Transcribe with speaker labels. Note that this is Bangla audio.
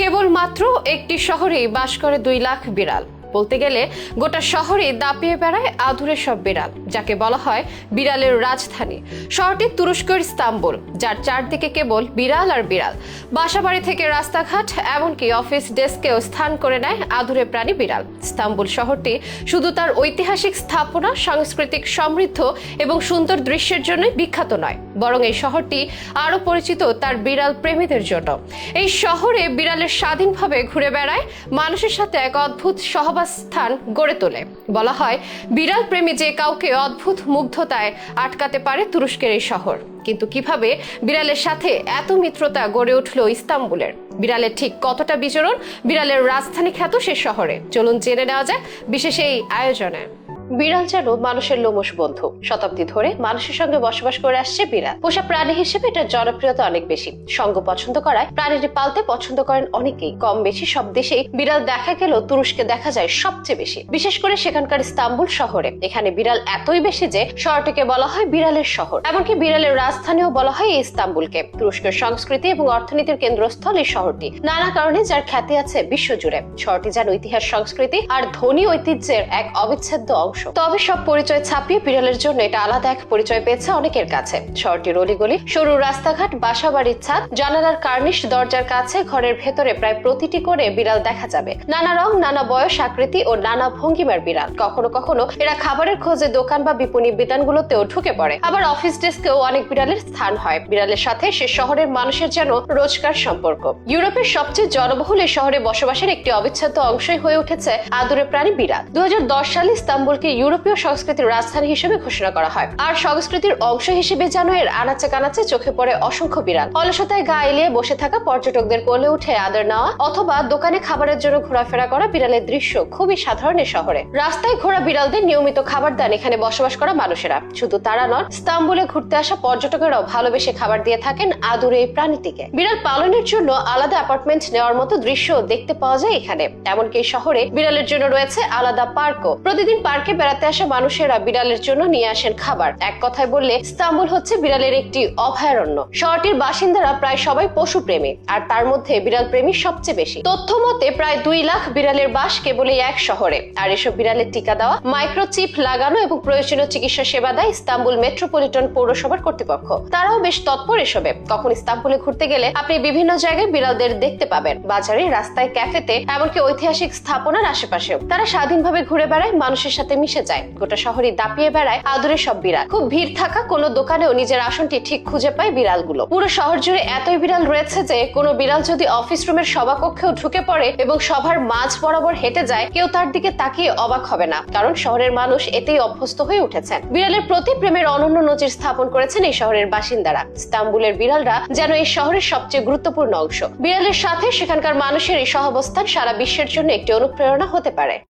Speaker 1: কেবলমাত্র একটি শহরেই বাস করে দুই লাখ বিড়াল। বলতে গেলে গোটা শহরে দাপিয়ে বেড়ায় আধুরে সব বিড়াল, যাকে বলা হয় বিড়ালের রাজধানী। শহরটি তুরস্কের ইস্তাম্বুল, যার চারদিকে কেবল বিড়াল আর বিড়াল। বাসাবাড়ি থেকে রাস্তাঘাট, এমনকি অফিস ডেস্কেও স্থান করে নেয় আধুরে প্রাণী বিড়াল। ইস্তাম্বুল শহরটি শুধু তার ঐতিহাসিক স্থাপনা, সাংস্কৃতিক সমৃদ্ধ এবং সুন্দর দৃশ্যের জন্যই বিখ্যাত নয়, বরং এই শহরটি আরও পরিচিত তার বিড়াল প্রেমীদের জন্য। এই শহরে বিড়ালের স্বাধীনভাবে ঘুরে বেড়ায় মানুষের সাথে এক অদ্ভুত সহবাসস্থান গড়ে তোলে। বলা হয়, বিড়াল প্রেমী যে কাউকে অদ্ভুত মুগ্ধতায় আটকাতে পারে তুরস্কের এই শহর। কিন্তু কীভাবে বিড়ালের সাথে এত মিত্রতা গড়ে উঠল ইস্তাম্বুলের? বিড়ালের ঠিক কতটা বিচরণ, বিড়ালের রাজধানী খ্যাত সে শহরে? চলুন জেনে নেওয়া যায় বিশেষ এই আয়োজনে। বিড়াল যেন মানুষের লোমশ বন্ধু। শতাব্দী ধরে মানুষের সঙ্গে বসবাস করে আসছে বিড়াল। পোষা প্রাণী হিসেবে এটার জনপ্রিয়তা অনেক বেশি। সঙ্গ পছন্দ করায় প্রাণীটি পালতে পছন্দ করেন অনেকেই। কম বেশি সব দেশেই বিড়াল দেখা গেলেও তুরস্কে দেখা যায় সবচেয়ে বেশি। বিশেষ করে সেখানকার ইস্তাম্বুল শহরে। এখানে বিড়াল এতই বেশি যে শহরটিকে বলা হয় বিড়ালের শহর। এমনকি বিড়ালের রাজধানীও বলা হয় এই ইস্তাম্বুলকে। তুরস্কের সংস্কৃতি এবং অর্থনীতির কেন্দ্রস্থল এই শহরটি। নানা কারণে যার খ্যাতি আছে বিশ্বজুড়ে। শহরটি যেন ইতিহাস, সংস্কৃতি আর ধনী ঐতিহ্যের এক অবিচ্ছেদ্য অংশ। তবে সব পরিচয় ছাপিয়ে বিড়ালের জন্য এটা আলাদা এক পরিচয় পেয়েছে অনেকের কাছে। শহরটির অলিগলি, সরু রাস্তাঘাট বাসা বাড়ির ছাদ, জানালার কার্নিশ, দরজার কাছে, ঘরের ভেতরে প্রায় প্রতিটি করে বিড়াল দেখা যাবে। নানা রং, নানা বয়স, আকৃতি ও নানা ভঙ্গিমার বিড়াল। কখনো কখনো এরা খাবারের খোঁজে দোকান বা বিপণী বিতানগুলোতেও ঢুকে পড়ে। আবার অফিস ডেস্কেও অনেক বিড়ালের স্থান হয়। বিড়ালের সাথে সে শহরের মানুষের যেন রোজকার সম্পর্ক। ইউরোপের সবচেয়ে জনবহুল এই শহরে বসবাসের একটি অবিচ্ছেদ্য অংশই হয়ে উঠেছে আদুরে প্রাণী বিড়াল। দু হাজার দশ সালে ইস্তাম্বুলকে ইউরোপীয় সংস্কৃতির রাজধানী হিসেবে ঘোষণা করা হয়। আর সংস্কৃতির অংশ হিসেবে যেন এর আনাচে কানাচে চোখে পড়ে অসংখ্য বিড়াল। অলসতায় গা এলিয়ে বসে থাকা পর্যটকদের কোলে উঠে আদর নেওয়া অথবা দোকানে খাবারের জন্য ঘোরাফেরা করা বিড়ালের দৃশ্য খুবই সাধারণ শহরে। রাস্তায় ঘোরা বিড়ালদের নিয়মিত খাবার দেন এখানে বসবাস করা মানুষেরা। শুধু তারা নন, ইস্তাম্বুলে ঘুরতে আসা পর্যটকেরাও ভালোবেসে খাবার দিয়ে থাকেন আদুরে এই প্রাণীটিকে। বিড়াল পালনের জন্য আলাদা অ্যাপার্টমেন্ট নেওয়ার মতো দৃশ্য দেখতে পাওয়া যায় এখানে। এমনকি শহরে বিড়ালের জন্য রয়েছে আলাদা পার্কও। প্রতিদিন পার্কে বেড়াতে আসা মানুষেরা বিড়ালের জন্য নিয়ে আসেন খাবার। এক কথায় বললে, ইস্তাম্বুল হচ্ছে বিড়ালের একটি অভয়ারণ্য। শহরটির বাসিন্দারা প্রায় সবাই পশু প্রেমী আর তার মধ্যে বিড়াল প্রেমী সবচেয়ে বেশি। তথ্য মতে, প্রায় দুই লাখ বিড়ালের বাস কেবল এই এক শহরে। আর এসব বিড়ালের টিকা দেওয়া, মাইক্রোচিপ লাগানো এবং প্রয়োজনীয় চিকিৎসা সেবা দেয় ইস্তাম্বুল মেট্রোপলিটন পৌরসভার কর্তৃপক্ষ। তারাও বেশ তৎপর এসবে। কখন ইস্তাম্বুলে ঘুরতে গেলে আপনি বিভিন্ন জায়গায় বিড়ালদের দেখতে পাবেন। বাজারে, রাস্তায়, ক্যাফেতে, এমনকি ঐতিহাসিক স্থাপনার আশেপাশেও। তারা স্বাধীনভাবে ঘুরে বেড়ায় মানুষের সাথে মিশে যায়। গোটা শহরে দাপিয়ে বেড়ায় আদুরে সব বিড়াল। খুব ভিড় থাকা কোনো দোকানেও নিজের আসনটি ঠিক খুঁজে পায় বিড়ালগুলো। পুরো শহর জুড়ে এতই বিড়াল রয়েছে যে, কোনো বিড়াল যদি অফিস রুমের সভাকক্ষেও ঢুকে পড়ে এবং সভার মাঝ বরাবর হেঁটে যায়, কেউ তার দিকে তাকিয়ে অবাক হবে না। কারণ শহরের মানুষ এতেই অভ্যস্ত হয়ে উঠেছেন। বিড়ালের প্রতি প্রেমের অনন্য নজির স্থাপন করেছেন এই শহরের বাসিন্দারা। ইস্তাম্বুলের বিড়ালরা যেন এই শহরের সবচেয়ে গুরুত্বপূর্ণ অংশ। বিড়ালের সাথে সেখানকার মানুষের এই সহাবস্থান সারা বিশ্বের জন্য একটি অনুপ্রেরণা হতে পারে।